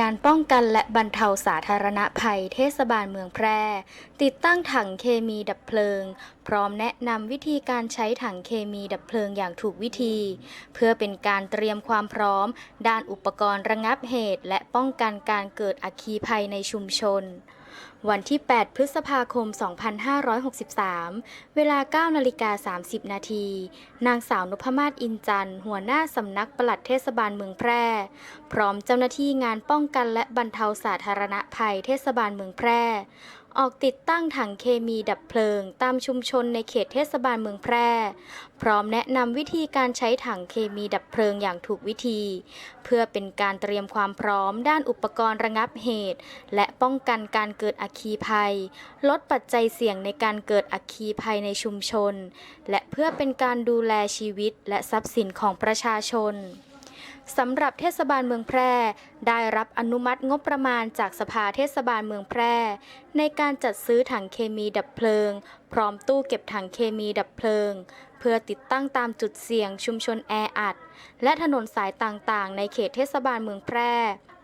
งานป้องกันและบรรเทาสาธารณภัยเทศบาลเมืองแพร่ ติดตั้งถังเคมีดับเพลิง พร้อมแนะนำวิธีการใช้ถังเคมีดับเพลิงอย่างถูกวิธี เพื่อเป็นการเตรียมความพร้อม ด้านอุปกรณ์ระงับเหตุ และป้องกันการเกิดอัคคีภัยในชุมชน วันที่ 8 พฤษภาคม 2563 เวลา 9 นาฬิกา 30 นาที นางสาวนพมาศอินจันทร์หัวหน้าสำนักปลัดเทศบาลเมืองแพร่ พร้อมเจ้าหน้าที่งานป้องกันและบรรเทาสาธารณภัยเทศบาลเมืองแพร่ ออกติดตั้งถังเคมีดับเพลิง ตามชุมชนในเขตเทศบาลเมืองแพร่ พร้อมแนะนำวิธีการใช้ถังเคมีดับเพลิงอย่างถูกวิธี เพื่อเป็นการเตรียมความพร้อมด้านอุปกรณ์ระงับเหตุ และป้องกันการเกิดอัคคีภัย ลดปัจจัยเสี่ยงในการเกิดอัคคีภัยในชุมชน และเพื่อเป็นการดูแลชีวิตและทรัพย์สินของประชาชน สำหรับเทศบาลเมืองแพร่ ได้รับอนุมัติงบประมาณจากสภาเทศบาลเมืองแพร่ ในการจัดซื้อถังเคมีดับเพลิง พร้อมตู้เก็บถังเคมีดับเพลิง เพื่อติดตั้งตามจุดเสี่ยงชุมชนแออัด และถนนสายต่างๆ ในเขตเทศบาลเมืองแพร่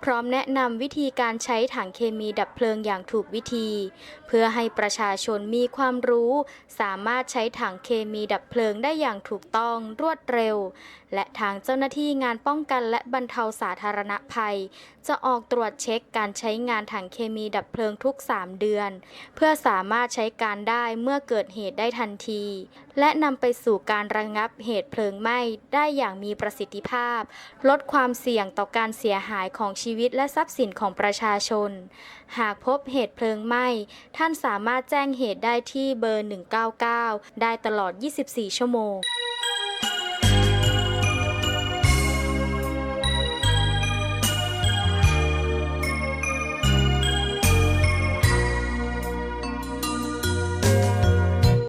พร้อมแนะนำวิธีการใช้ถังเคมีดับเพลิงอย่างถูกวิธี เพื่อให้ประชาชนมีความรู้ สามารถใช้ถังเคมีดับเพลิงได้อย่างถูกต้องรวดเร็ว และทางเจ้าหน้าที่งานป้องกันและบรรเทาสาธารณภัย จะออกตรวจเช็คการใช้งานถังเคมีดับเพลิงทุก 3 เดือน เพื่อสามารถใช้การได้เมื่อเกิดเหตุได้ทันที และนำไปสู่การระงับเหตุเพลิงไหม้ได้อย่างมีประสิทธิภาพ ลดความเสี่ยงต่อการเสียหายของชีวิตและทรัพย์สินของประชาชน หากพบเหตุเพลิงไหม้ ท่านสามารถแจ้งเหตุได้ที่เบอร์ 199 ได้ตลอด 24 ชั่วโมง